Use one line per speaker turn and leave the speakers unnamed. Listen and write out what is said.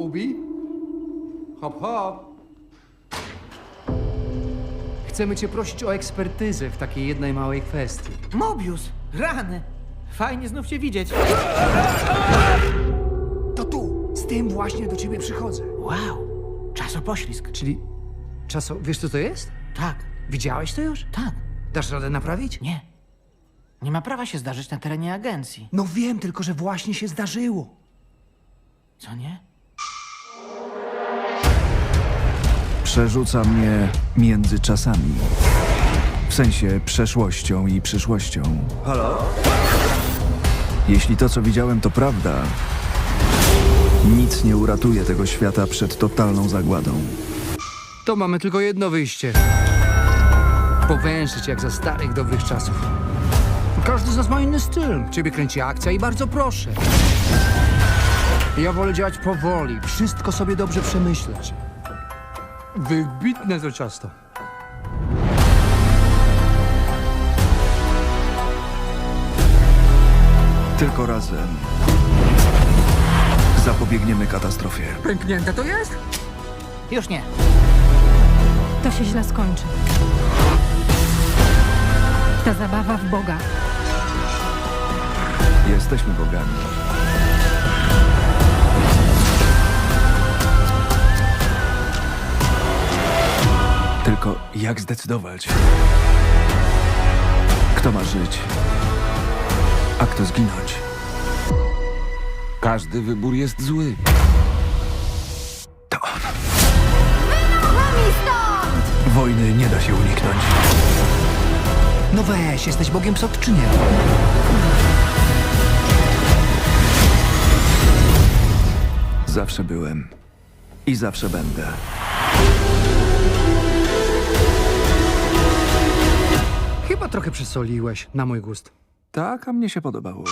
Ubi? Hop, hop.
Chcemy cię prosić o ekspertyzę w takiej jednej małej kwestii.
Mobius! Rany! Fajnie znów cię widzieć.
To tu! Z tym właśnie do ciebie przychodzę.
Wow! Czasopoślizg.
Czyli czaso... Wiesz co to jest?
Tak,
Widziałeś to już?
tak.
Dasz radę naprawić?
Nie. Nie ma prawa się zdarzyć na terenie agencji.
No wiem, tylko że właśnie się zdarzyło.
Co nie?
Przerzuca mnie między czasami. W sensie przeszłością i przyszłością. Halo? Jeśli to, co widziałem, to prawda, nic nie uratuje tego świata przed totalną zagładą.
To mamy tylko jedno wyjście. Powęszyć jak za starych, dobrych czasów. Każdy z nas ma inny styl. Ciebie kręci akcja i bardzo proszę. Ja wolę działać powoli, wszystko sobie dobrze przemyśleć. Wybitne to ciasto.
Tylko razem zapobiegniemy katastrofie.
Pęknięte to jest?
Już nie.
To się źle skończy. Ta zabawa w Boga.
Jesteśmy bogami. Tylko jak zdecydować? Kto ma żyć, a kto zginąć?
Każdy wybór jest zły.
To on. Wojny nie da się uniknąć.
No weź, jesteś Bogiem Sot czy nie?
Zawsze byłem i zawsze będę.
Chyba trochę przesoliłeś, na mój gust.
Tak, a mnie się podobało.